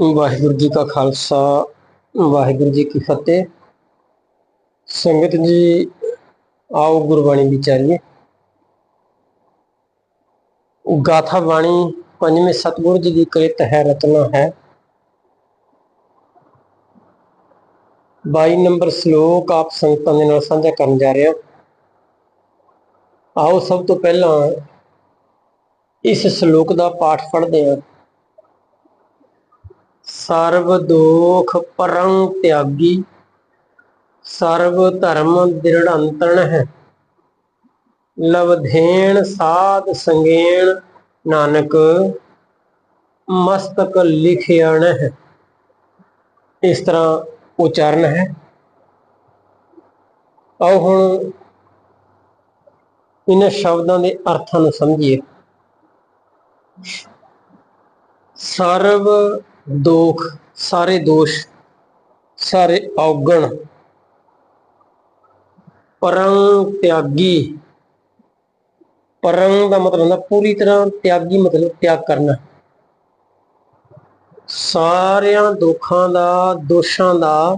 ਵਾਹਿਗੁਰੂ ਜੀ ਕਾ ਖਾਲਸਾ, ਵਾਹਿਗੁਰੂ ਜੀ ਕੀ ਫਤਿਹ। ਸੰਗਤ ਜੀ, ਆਓ ਗੁਰਬਾਣੀ ਵਿਚਾਰੀਏ। ਗਾਥਾ ਬਾਣੀ ਪੰਜਵੇਂ ਸਤਿਗੁਰੂ ਜੀ ਦੀ ਕ੍ਰਿਤ ਹੈ, ਰਤਨਾ ਹੈ। 22 ਨੰਬਰ ਸ਼ਲੋਕ ਆਪ ਸੰਗਤਾਂ ਦੇ ਨਾਲ ਸਾਂਝਾ ਕਰਨ ਜਾ ਰਿਹਾ ਆਓ ਸਭ ਤੋਂ ਪਹਿਲਾਂ ਇਸ ਸ਼ਲੋਕ ਦਾ ਪਾਠ ਪੜ੍ਹਦੇ ਹਾਂ। ਸਰਬ ਦੋਖ ਪਰੰ ਤਿਆਗੀ ਸਰਬ ਧਰਮ ਦ੍ਰਿੜੰਤਣ ਹੈ। ਲਵਧੇਣ ਸਾਧ ਸੰਗੇਣ ਨਾਨਕ, ਮਸਤਕ ਲਿਖਿਆਣ ਹੈ। ਇਸ ਤਰ੍ਹਾਂ ਉਚਾਰਨ ਹੈ। ਆਓ ਹੁਣ ਇਹਨਾਂ ਸ਼ਬਦਾਂ ਦੇ ਅਰਥਾਂ ਨੂੰ ਸਮਝੀਏ। ਸਰਬ ਦੋਖ, ਸਾਰੇ ਦੋਸ਼, ਸਾਰੇ ਔਗਣ। ਪਰੰ ਤਿਆਗੀ। ਪਰੰ ਦਾ ਮਤਲਬ ਹੁੰਦਾ ਪੂਰੀ ਤਰ੍ਹਾਂ ਤਿਆਗੀ ਮਤਲਬ ਤਿਆਗ ਕਰਨਾ। ਸਾਰਿਆਂ ਦੁੱਖਾਂ ਦਾ, ਦੋਸ਼ਾਂ ਦਾ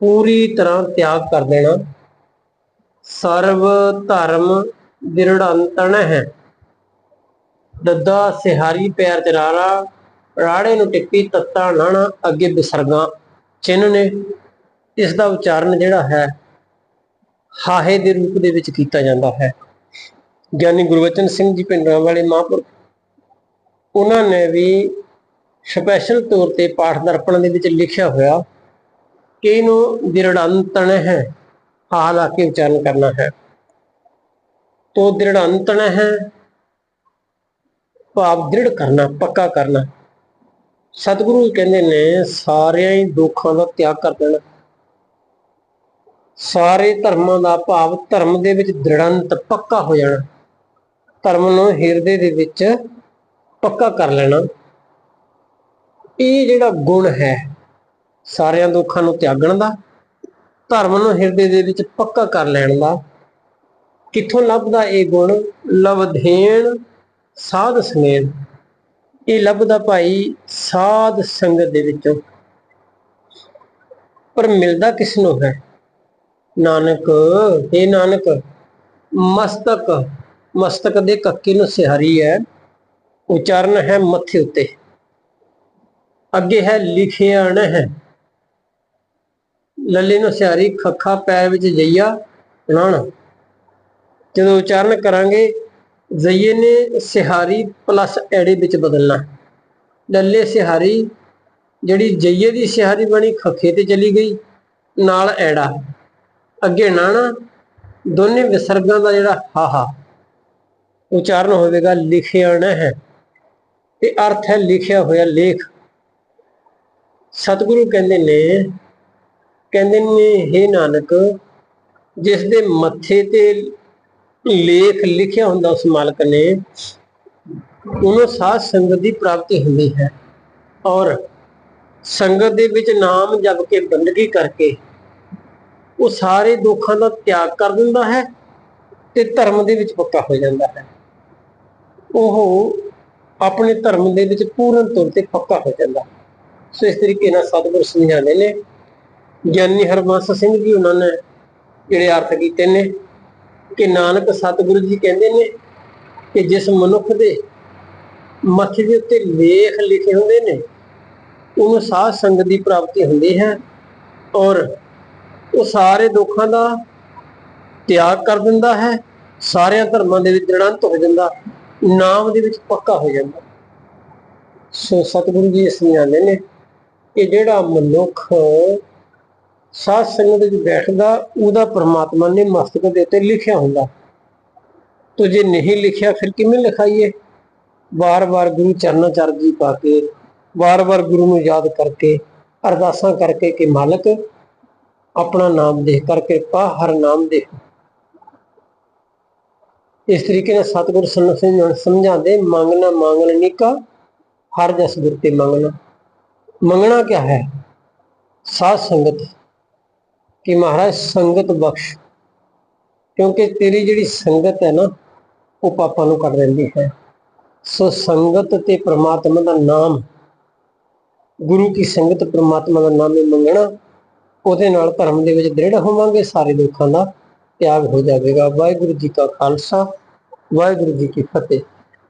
ਪੂਰੀ ਤਰ੍ਹਾਂ ਤਿਆਗ ਕਰ ਦੇਣਾ। ਸਰਵ ਧਰਮ ਦ੍ਰਿੜੰਤਣ ਹੈ। ਦੱਦਾ ਸਿਹਾਰੀ ਪੈਰ ਚਰਾਰਾ ਰਾੜੇ ਨੂੰ ਟਿੱਪੀ ਤੱਤਾ ਨਾਣਾ ਅੱਗੇ ਵਿਸਰਗਾ ਚਿੰਨ ਨੇ ਇਸ ਦਾ ਉਚਾਰਨ ਜਿਹੜਾ ਹੈ, ਹਾਹੇ ਦੇ ਰੂਪ ਦੇ ਵਿੱਚ ਕੀਤਾ ਜਾਂਦਾ ਹੈ। ਗਿਆਨੀ ਗੁਰਵਚਨ ਸਿੰਘ ਜੀ ਪਿੰਡਾਂ ਵਾਲੇ ਮਹਾਂਪੁਰਖ, ਉਹਨਾਂ ਨੇ ਵੀ ਸਪੈਸ਼ਲ ਤੌਰ ਤੇ ਪਾਠ ਦਰਪਣ ਦੇ ਵਿੱਚ ਲਿਖਿਆ ਹੋਇਆ ਕਿ ਇਹਨੂੰ ਦਿਰੜੰਤਣ ਹੈ ਹਾਲ ਆ ਕੇ ਉਚਾਰਨ ਕਰਨਾ ਹੈ। ਤੋ ਦਿਰੜੰਤਣ ਹੈ, ਭਾਵ ਦ੍ਰਿੜ ਕਰਨਾ, ਪੱਕਾ ਕਰਨਾ। ਸਤਿਗੁਰੂ ਕਹਿੰਦੇ ਨੇ, ਸਾਰਿਆਂ ਹੀ ਦੁੱਖਾਂ ਦਾ ਤਿਆਗ ਕਰ ਦੇਣਾ। ਸਾਰੇ ਧਰਮਾਂ ਦਾ ਭਾਵ ਧਰਮ ਦੇ ਵਿੱਚ ਦ੍ਰਿੜੰਤ ਪੱਕਾ ਹੋ ਜਾਣਾ। ਧਰਮ ਨੂੰ ਹਿਰਦੇ ਦੇ ਵਿੱਚ ਪੱਕਾ ਕਰ ਲੈਣਾ। ਇਹ ਜਿਹੜਾ ਗੁਣ ਹੈ, ਸਾਰਿਆਂ ਦੁੱਖਾਂ ਨੂੰ ਤਿਆਗਣ ਦਾ, ਧਰਮ ਨੂੰ ਹਿਰਦੇ ਦੇ ਵਿੱਚ ਪੱਕਾ ਕਰ ਲੈਣ ਦਾ, ਕਿੱਥੋਂ ਲੱਭਦਾ ਇਹ ਗੁਣ? ਲਵਧੇਣ ਸਾਧ ਸਮੇਤ ਇਹ ਲੱਭਦਾ ਭਾਈ ਸਾਧ ਸੰਗਤ ਦੇ ਵਿੱਚੋਂ। ਪਰ ਮਿਲਦਾ ਕਿਸ ਨੂੰ ਹੈ? ਨਾਨਕ ਇਹ ਨਾਨਕ, ਮਸਤਕ ਮਸਤਕ ਦੇ ਕੱਕੇ ਨੂੰ ਸਿਹਾਰੀ ਹੈ, ਉਚਾਰਨ ਹੈ ਮੱਥੇ ਉੱਤੇ। ਅੱਗੇ ਹੈ ਲਿਖਿਆ ਣ ਹੈ। ਲੱਲੇ ਨੂੰ ਸਿਹਾਰੀ, ਖੱਖਾ ਪੈਰ ਵਿੱਚ ਜਈਆ ਨਾਣ ਜਦੋਂ ਉਚਾਰਨ ਕਰਾਂਗੇ ਜ਼ਈਏ ਨੇ ਸਿਹਾਰੀ ਪਲੱਸ ਐੜੇ ਵਿੱਚ ਬਦਲਣਾ। ਲੱਲੇ ਸਿਹਾਰੀ, ਜਿਹੜੀ ਜਈਏ ਦੀ ਸਿਹਾਰੀ ਬਣੀ, ਖੱਖੇ ਤੇ ਚਲੀ ਗਈ, ਨਾਲ ਐੜਾ। ਅੱਗੇ ਨਾਣਾ, ਦੋਨੇ ਵਿਸਰਗਾਂ ਦਾ ਜਿਹੜਾ ਹਾਹਾ, ਉਚਾਰਨ ਹੋਵੇਗਾ, ਲਿਖਿਆ ਣ ਹੈ। ਤੇ ਅਰਥ ਹੈ ਲਿਖਿਆ ਹੋਇਆ ਲੇਖ। ਸਤਿਗੁਰੂ ਕਹਿੰਦੇ ਨੇ ਕਹਿੰਦੇ ਨੇ हे ਨਾਨਕ, ਜਿਸ ਦੇ ਮੱਥੇ ਤੇ ਲੇਖ ਲਿਖਿਆ ਹੁੰਦਾ ਉਸ ਮਾਲਕ ਨੇ, ਉਹਨੂੰ ਸਾਧ ਸੰਗਤ ਦੀ ਪ੍ਰਾਪਤੀ ਹੁੰਦੀ ਹੈ। ਔਰ ਸੰਗਤ ਦੇ ਵਿੱਚ ਨਾਮ ਜਪ ਕੇ ਬੰਦਗੀ ਕਰਕੇ ਉਹ ਸਾਰੇ ਦੁੱਖਾਂ ਦਾ ਤਿਆਗ ਕਰ ਦਿੰਦਾ ਹੈ ਤੇ ਧਰਮ ਦੇ ਵਿੱਚ ਪੱਕਾ ਹੋ ਜਾਂਦਾ ਹੈ। ਉਹ ਆਪਣੇ ਧਰਮ ਦੇ ਵਿੱਚ ਪੂਰਨ ਤੌਰ ਤੇ ਪੱਕਾ ਹੋ ਜਾਂਦਾ ਸੋ ਇਸ ਤਰੀਕੇ ਨਾਲ ਸਤਿਗੁਰ ਸਮਝਾਉਂਦੇ ਨੇ, ਗਿਆਨੀ ਹਰਬੰਸ ਸਿੰਘ ਜੀ ਉਹਨਾਂ ਨੇ ਜਿਹੜੇ ਅਰਥ ਕੀਤੇ ਨੇ ਕਿ ਨਾਨਕ ਸਤਿਗੁਰੂ ਜੀ ਕਹਿੰਦੇ ਨੇ ਕਿ ਜਿਸ ਮਨੁੱਖ ਦੇ ਮੱਥੇ ਦੇ ਉੱਤੇ ਲੇਖ ਲਿਖੇ ਹੁੰਦੇ ਨੇ, ਉਹਨੂੰ ਸਾਧ ਸੰਗਤ ਦੀ ਪ੍ਰਾਪਤੀ ਹੁੰਦੀ ਹੈ ਔਰ ਉਹ ਸਾਰੇ ਦੁੱਖਾਂ ਦਾ ਤਿਆਗ ਕਰ ਦਿੰਦਾ ਹੈ, ਸਾਰਿਆਂ ਧਰਮਾਂ ਦੇ ਵਿੱਚ ਜੜੰਤ ਹੋ ਜਾਂਦਾ, ਨਾਮ ਦੇ ਵਿੱਚ ਪੱਕਾ ਹੋ ਜਾਂਦਾ। ਸੋ ਸਤਿਗੁਰੂ ਜੀ ਇਸ ਸਮਝਾਉਂਦੇ ਨੇ ਕਿ ਜਿਹੜਾ ਮਨੁੱਖ ਸਾਧ ਸੰਗਤ ਵਿੱਚ ਬੈਠਦਾ, ਉਹਦਾ ਪਰਮਾਤਮਾ ਨੇ ਮਸਤਕ ਦੇ ਉੱਤੇ ਲਿਖਿਆ ਹੁੰਦਾ। ਤੋ ਜੇ ਨਹੀਂ ਲਿਖਿਆ, ਫਿਰ ਕਿਵੇਂ ਲਿਖਾਈਏ? ਵਾਰ-ਵਾਰ ਗੁਰੂ ਚਰਨਾਂ ਚਰਜੀ ਪਾ ਕੇ, ਵਾਰ-ਵਾਰ ਗੁਰੂ ਨੂੰ ਯਾਦ ਕਰਕੇ, ਅਰਦਾਸਾਂ ਕਰਕੇ ਕਿ ਮਾਲਕ, ਆਪਣਾ ਨਾਮ ਦੇ ਕਰਕੇ ਪਾ, ਹਰ ਨਾਮ ਦੇ ਇਸ ਤਰੀਕੇ ਨਾਲ ਸਤਿਗੁਰ ਸੰਨ ਸਮਝਾਉਂਦੇ, ਮੰਗਣਾ ਮੰਗਣ ਨਿਕਾ, ਹਰ ਜਸ ਗੁਰ ਤੇ ਮੰਗਣਾ। ਮੰਗਣਾ ਕੀ ਹੈ? ਸਾਧ ਸੰਗਤ ਕਿ ਮਹਾਰਾਜ, ਸੰਗਤ ਬਖਸ਼। ਕਿਉਂਕਿ ਤੇਰੀ ਜਿਹੜੀ ਸੰਗਤ ਹੈ ਨਾ, ਉਹ ਪਾਪਾਂ ਨੂੰ ਕੱਢ ਦਿੰਦੀ ਹੈ। ਸੋ ਸੰਗਤ ਤੇ ਪ੍ਰਮਾਤਮਾ ਦਾ ਨਾਮ, ਗੁਰੂ ਕੀ ਸੰਗਤ ਪ੍ਰਮਾਤਮਾ ਦਾ ਨਾਮ ਹੀ ਮੰਗਣਾ, ਉਹਦੇ ਨਾਲ ਧਰਮ ਦੇ ਵਿੱਚ ਦ੍ਰਿੜ ਹੋਵਾਂਗੇ, ਸਾਰੇ ਦੁੱਖਾਂ ਦਾ ਤਿਆਗ ਹੋ ਜਾਵੇਗਾ। ਵਾਹਿਗੁਰੂ ਜੀ ਕਾ ਖਾਲਸਾ, ਵਾਹਿਗੁਰੂ ਜੀ ਕੀ ਫਤਿਹ।